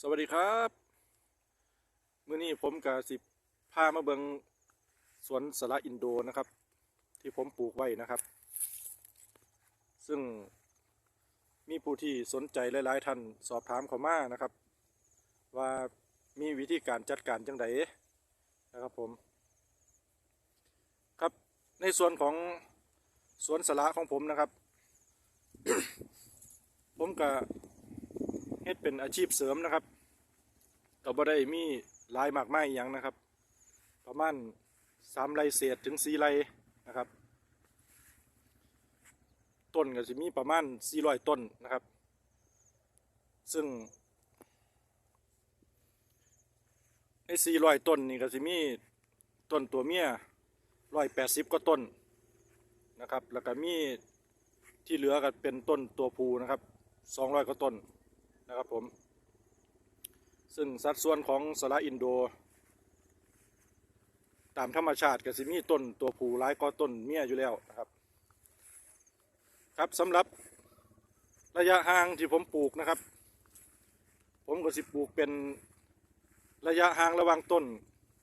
สวัสดีครับมื้อนี้ผมกับสิพามาเบิงสวนสละอินโดนะครับ ที่ผมปลูกไว้นะครับ ซึ่งมีผู้ที่สนใจหลาย ๆ ท่านสอบถามเขามานะครับ ว่ามีวิธีการจัดการจังไดนะครับผม ครับในส่วนของสวนสละของผมนะครับ ผมกับ เป็นอาชีพเสริมนะครับก็บ่ได้มีลายมากไมายอย่างนะครับ ประมาณสามไร่เศษถึงสี่ไร่นะครับ ต้นก็สิมีประมาณสี่ร้อยต้นนะครับ ซึ่งในสี่ร้อยต้นนี่ก็สิมีต้นตัวเมียร้อยแปดสิบก็ต้นนะครับ แล้วก็มีที่เหลือก็เป็นต้นตัวผูนะครับสองร้อยก็ต้น นะครับผม ซึ่งสัดส่วนของสละอินโด ตามธรรมชาติก็สิมีต้นตัวผู้ร้ายก็ต้นเมียอยู่แล้วนะครับ ครับสำหรับระยะห่างที่ผมปลูกนะครับ ผมก็สิปลูกเป็นระยะห่างระหว่างต้น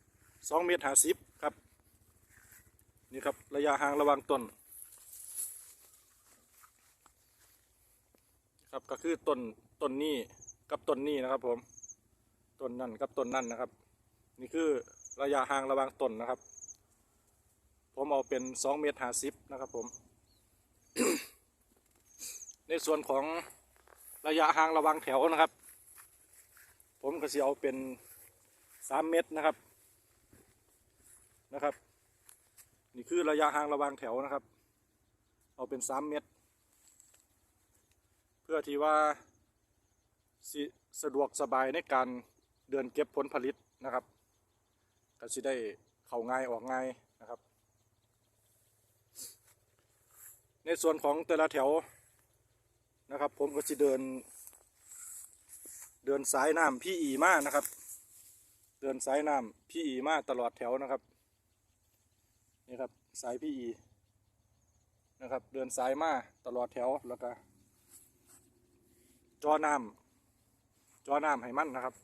2 เมตรห้าสิบครับ นี่ครับระยะห่างระหว่างต้น ครับก็คือต้นต้นนี้กับต้นนี้นะครับผมต้นนั่นกับต้นนั่นนะครับ นี่คือระยะห่างระหว่างต้นนะครับ ผมเอาเป็นสองเมตรห้าสิบนะครับผม ในส่วนของระยะห่างระหว่างแถวนะครับ ผมก็จะเอาเป็นสามเมตรนะครับนะครับ นี่คือระยะห่างระหว่างแถวนะครับ เอาเป็นสามเมตร พื่อที่ว่าสสะดวกสบายในการเดินเก็บผลผลิตนะครับก็สิได้เข้าง่ายออกง่ายนะครับ ในส่วนของแต่ละแถวนะครับ ผมก็จะเดิน เดินสายน้ำพี่อีมานะครับ เดินสายน้ำพี่อีมาตลอดแถวนะครับนี่ครับสายพี่อีนะครับ เดินสายมาตลอดแถวแล้วก็ จอน้ำจอน้ำให้มันนะครับ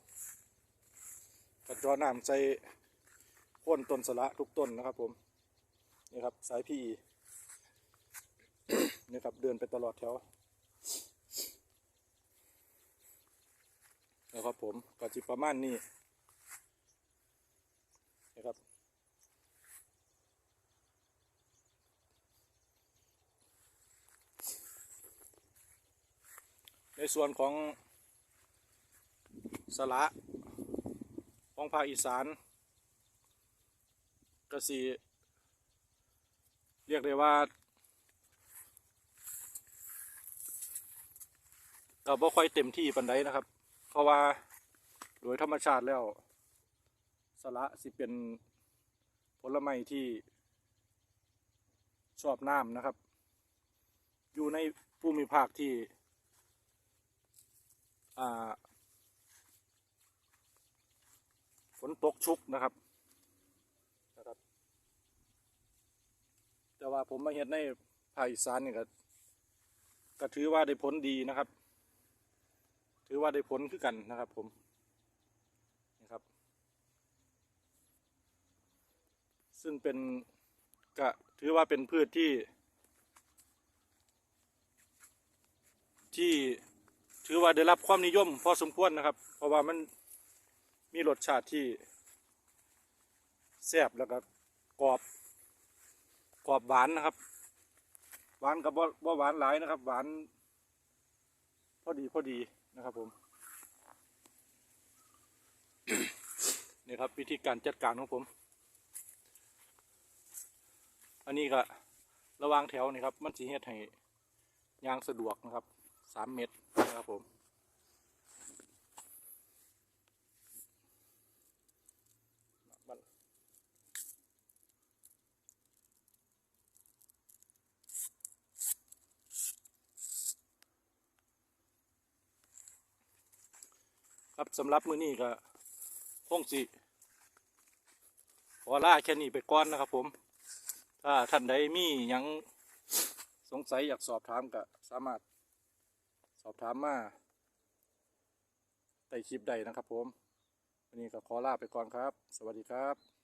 กับจอน้ำใส่โค่นต้นสละทุกต้นนะครับผมนี่ครับสายพีนี่ครับเดินไปตลอดแถวนะครับผมก็จิประมาณนี้นะครับ ในส่วนของสละของภาคอีสานก็สีเรียกได้ว่าก็บ่ค่อยเต็มที่ปันใดนะครับ เพราะว่าโดยธรรมชาติแล้ว สละสิเป็นผลไม้ที่ชอบน้ำนะครับ อยู่ในภูมิภาคที่ ฝนตกชุกนะครับนะครับ แต่ว่าผมมาเห็นในภาคอีสานนี่ก็ก็ถือว่าได้ผลดีนะครับ ถือว่าได้ผลคือกันนะครับผมนะครับ ซึ่งเป็นก็ถือว่าเป็นพืชที่ที่ ถือว่าได้รับความนิยมพอสมควรนะครับ เพราะว่ามันมีรสชาติที่แซ่บแล้วก็กรอบกรอบหวานนะครับ หวานกับบ่บ่หวานหลายนะครับ หวานพอดีพอดีนะครับผมนี่ครับวิธีการจัดการของผม อันนี้ก็ระวางแถวนี่ครับ มันสีเฮ็ดให้ยางสะดวกนะครับสามเมตร นะครับผมครับสำหรับมือนี้ก็คงสิขอลาแค่นี้ไปก่อนนะครับผม ถ้าท่านใดมียังสงสัยอยากสอบถามก็สามารถ อบถามมาใต้คลิปใดนะครับผม วันนี้ก็ขอลาไปก่อนครับ สวัสดีครับ